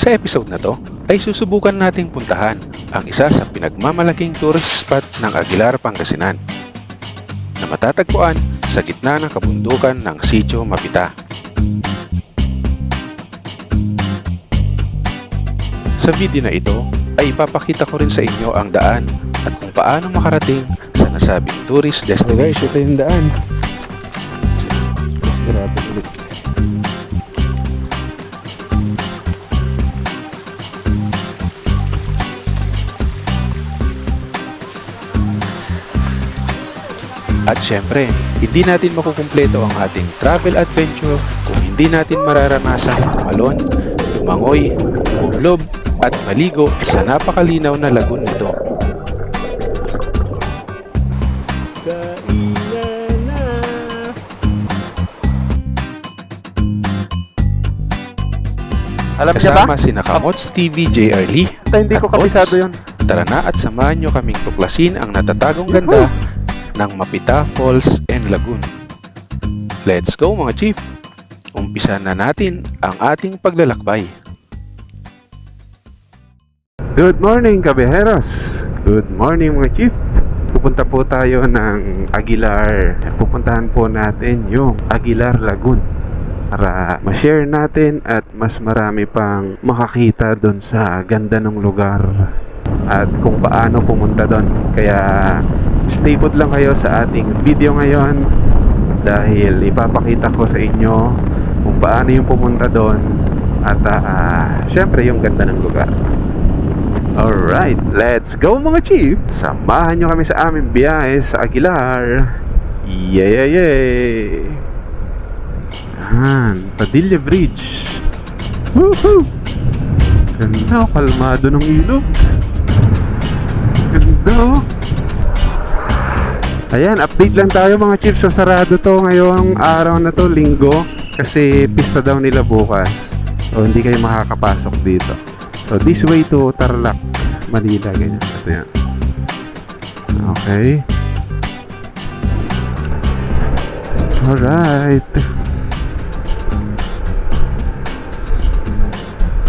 Sa episode na to ay susubukan nating puntahan ang isa sa pinagmamalaking tourist spot ng Aguilar, Pangasinan na matatagpuan sa gitna ng kabundukan ng Sitio Mapita. Sa video na ito ay ipapakita ko rin sa inyo ang daan at kung paano makarating sa nasabing tourist destination. ito yung daan. Sigurado ulit. At syempre, hindi natin makukumpleto ang ating travel adventure kung hindi natin mararanasan tumalon, lumangoy, bumlob, at maligo sa napakalinaw na lagoon nito. Alam niya ba? Kasama si Nakamots TV JR Lee. Basta hindi ko at kabisado yun. Tara na at samahan nyo kaming tuklasin ang natatagong ganda ng Mapita Falls and Lagoon. Let's go mga chief! Umpisa na natin ang ating paglalakbay. Good morning, kabeheros. Good morning, mga chief. Pupunta po tayo ng Aguilar. Pupuntahan po natin yung Aguilar Lagoon para ma-share natin at mas marami pang makakita doon sa ganda ng lugar at kung paano pumunta doon. Kaya stay put lang kayo sa ating video ngayon dahil ipapakita ko sa inyo kung paano yung pumunta doon at ah, syempre yung ganda ng lugar. Alright, let's go mga chief! Samahan nyo kami sa aming biyahe sa Aguilar. Yay, yay, yay! Yan, Padilla Bridge. Woohoo! Ganda, oh, kalmado ng ilog. Ganda, oh. Ayan, update lang tayo mga chiefs. So, sarado to ngayong araw na to, linggo. Kasi pista daw nila bukas. So, hindi kayo makakapasok dito. So, this way to Tarlac, Manila, ganyan. Ito yan. Okay. Alright.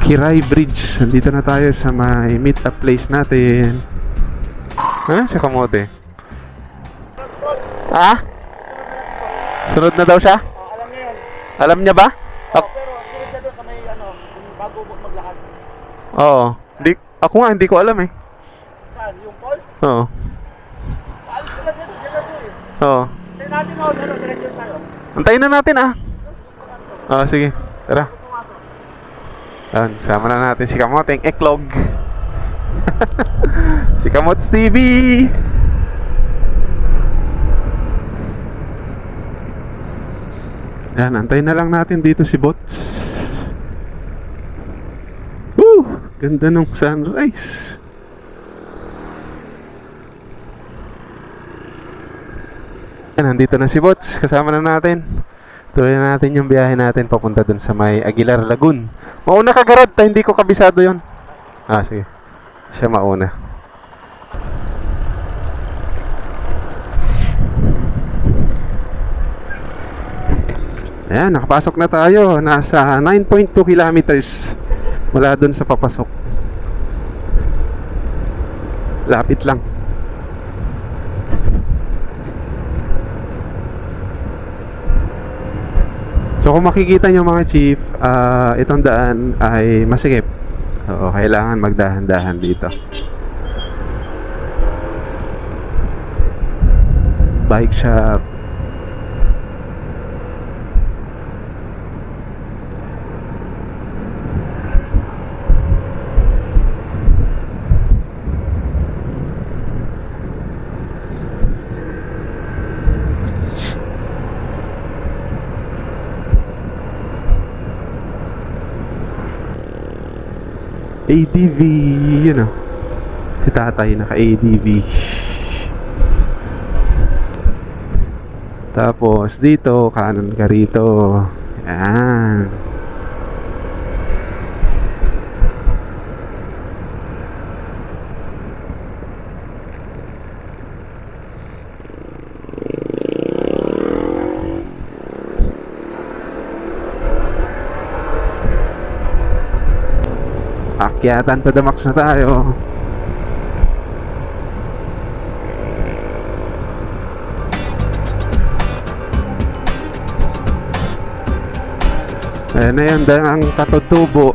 Kiray Bridge. Nandito na tayo sa may meet up place natin. Ha? Si Kamote. Ha? Sunod na daw siya? Alam niya yun. Alam niya ba? Oh, pero sunod siya doon sa may ano, bago maglakad. Oo. Di, ako nga, hindi ko alam eh. Saan? Yung falls? Oo. Sila dito? Sila dito eh. Oo. Tingnan natin ako, ano, direksyon tayo. Antayin na natin ah. Oo, sige. Tara. Yan, sama na natin si Kamoteng Eklog. si Kamots TV. Yan, antayin na lang natin dito si Bots. Woo! Ganda ng sunrise. Yan, nandito na si Bots. Kasama na natin. Tuloy na natin yung biyahe natin papunta dun sa may Aguilar Lagoon. Mauna ka Garad, ta, hindi ko kabisado yon. Ah, sige. Siya mauna. Ayan, nakapasok na tayo. Nasa 9.2 kilometers mula dun sa papasok. Lapit lang. So kung makikita nyo mga chief, ah, itong daan ay masikip. Oo, kailangan magdahan-dahan dito. Bike shop. ADV, yun o. Si tatay naka-ADV. Tapos dito, kanan ka rito. Yan. Akyatan to the max na tayo. Ayan na yan, daang katutubo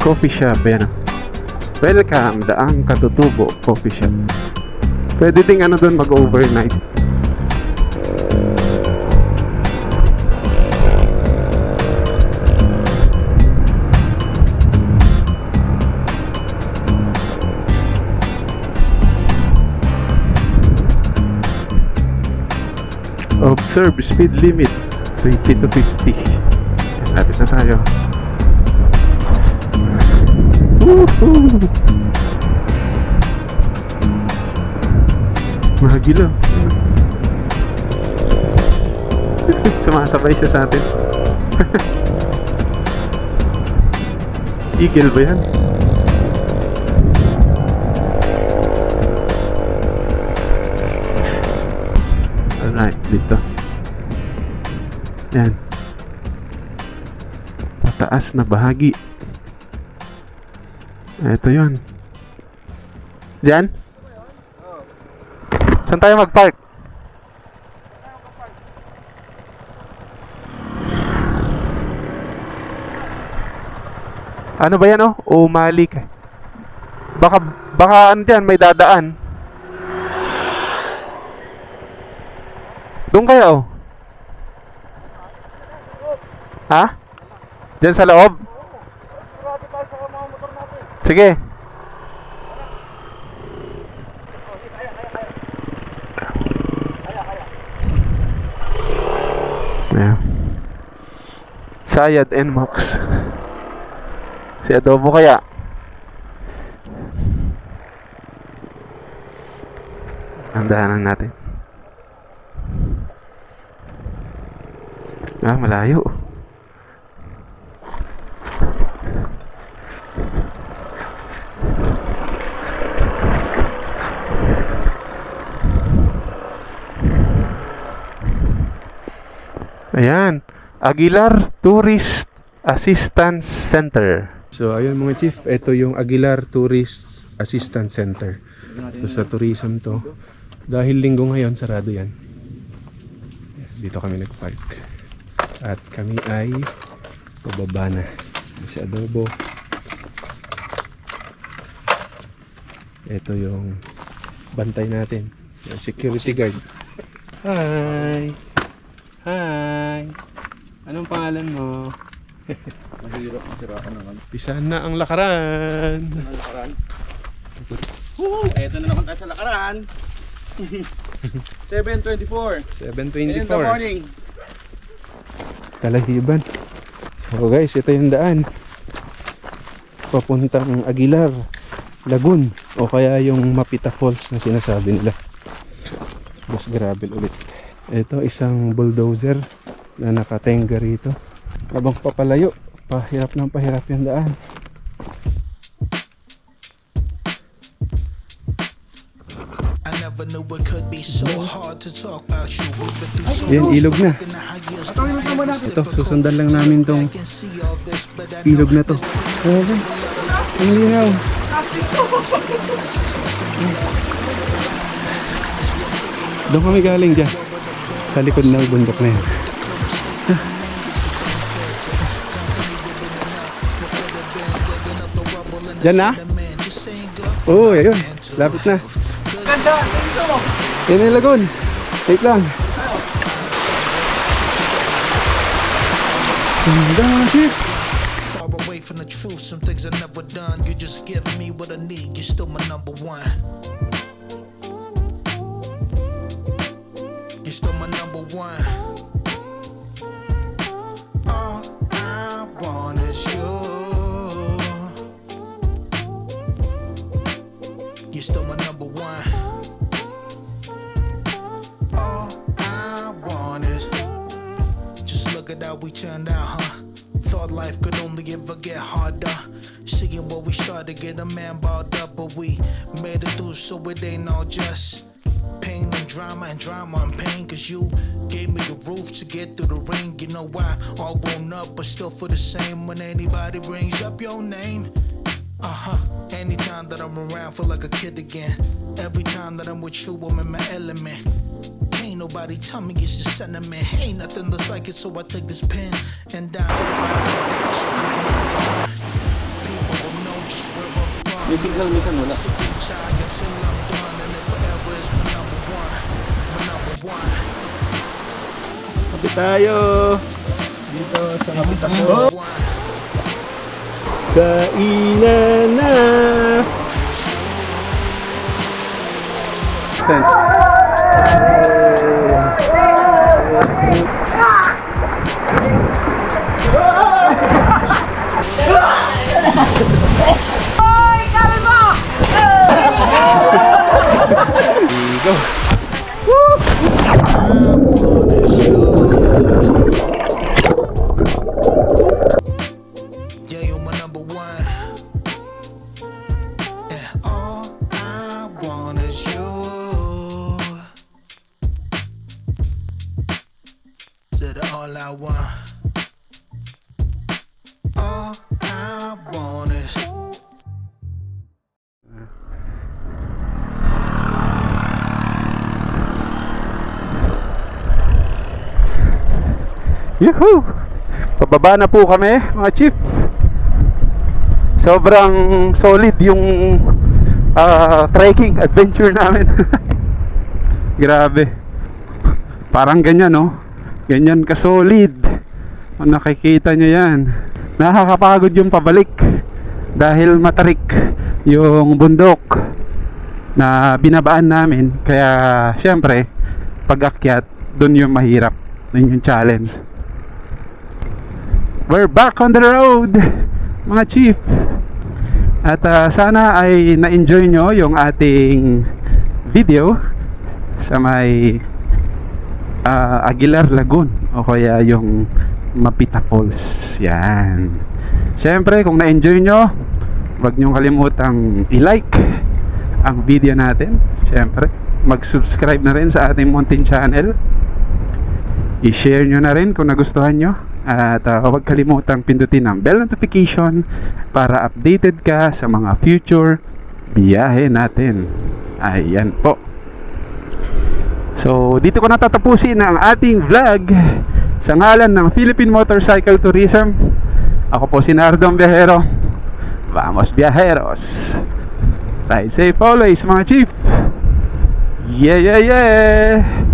coffee shop. Ayan. Welcome, daang katutubo coffee shop. Pwede ding ano doon mag-overnight. Observe speed limit 20 to 50. Lapit na tayo. Woohoo! Mahagilo. Sumasabay siya sa atin. Eagle ba yan? Dito. Yan. Pataas na bahagi. Ito yon. Diyan? Saan tayo mag-park? Ano ba yan oh? Umalik. Baka, baka andyan, may dadaan. Doon kaya oh. Ha? Diyan sa loob? Sige. Ayan. Sayad and Max. Si Adobo kaya? Ang daanan natin. Ah, malayo. Ayan. Aguilar Tourist Assistance Center. So, ayun mga chief, ito yung Aguilar Tourist Assistance Center. So, sa tourism to. Dahil linggo ngayon, sarado yan. Dito kami nag-park. At kami ay pababa na. Si Adobo. Ito yung bantay natin. Yung security guard. Hi! Hi! Anong pangalan mo? Mahirap ang siraan ano. Pisahan na ang lakaran. Ang lakaran. Woo! Eto na naman tayo sa lakaran. 7.24 in the 724. morning. Kalahiban. So guys, ito yung daan. Papuntang Aguilar, Lagun. O kaya yung Mapita Falls na sinasabi nila. Mas gravel ulit. Ito isang bulldozer na nakatenga rito. Habang papalayo, pahirap ng pahirap yung daan. Yan, ilog na. much, and how years Ito, susundan lang namin tong can see all this, but I ilog na to. Okay. Ang linaw. Doon kami galing dyan. Sa likod ng bundok na yan. Diyan na? Oo, oh, ayun. Lapit na. Yan yung. Wait lang. From the truth. Some things never done. You just give me what I need. You're still my number one. You're still my number one. All I want is you. You're still my number look at we turned out, huh? Thought life could only ever get harder. Seeing what we started, get a man balled up, but we made it through, so it ain't all just pain and drama and drama and pain. Cause you gave me the roof to get through the rain. You know why? All grown up, but still for the same when anybody brings up your name. Uh huh. Anytime that I'm around, feel like a kid again. Every time that I'm with you, I'm in my element. Nobody tell me it's just sentiment. Ain't nothing that's like it, so I take this pen and down. People will know just where I'm from. Tired until I'm done, and it forever is my number one. My number one. Sabi tayo. Dito sa kapitan ko. Number one. Kainan na. Yeah, Yuhu! Pababa na po kami, mga chief. Sobrang solid yung ah, trekking adventure namin. Grabe. Parang ganyan, no? Ganyan ka-solid. Kung nakikita nyo yan. Nakakapagod yung pabalik. Dahil matarik yung bundok na binabaan namin. Kaya, syempre, pag-akyat, dun yung mahirap. Dun yung challenge. We're back on the road, mga chief. At ah, sana ay na-enjoy nyo yung ating video sa may ah, Aguilar Lagoon o kaya yung Mapita Falls. Yan. Siyempre, kung na-enjoy nyo, huwag nyo kalimutang i-like ang video natin. Siyempre, mag-subscribe na rin sa ating Mountain Channel. I-share nyo na rin kung nagustuhan nyo. At uh, huwag kalimutang pindutin ang bell notification para updated ka sa mga future biyahe natin. Ayan po. So, dito ko natatapusin ang ating vlog sa ngalan ng Philippine Motorcycle Tourism. Ako po si Nardong Viajero. Vamos Viajeros! Ride safe always mga chief! Yeah, yeah, yeah!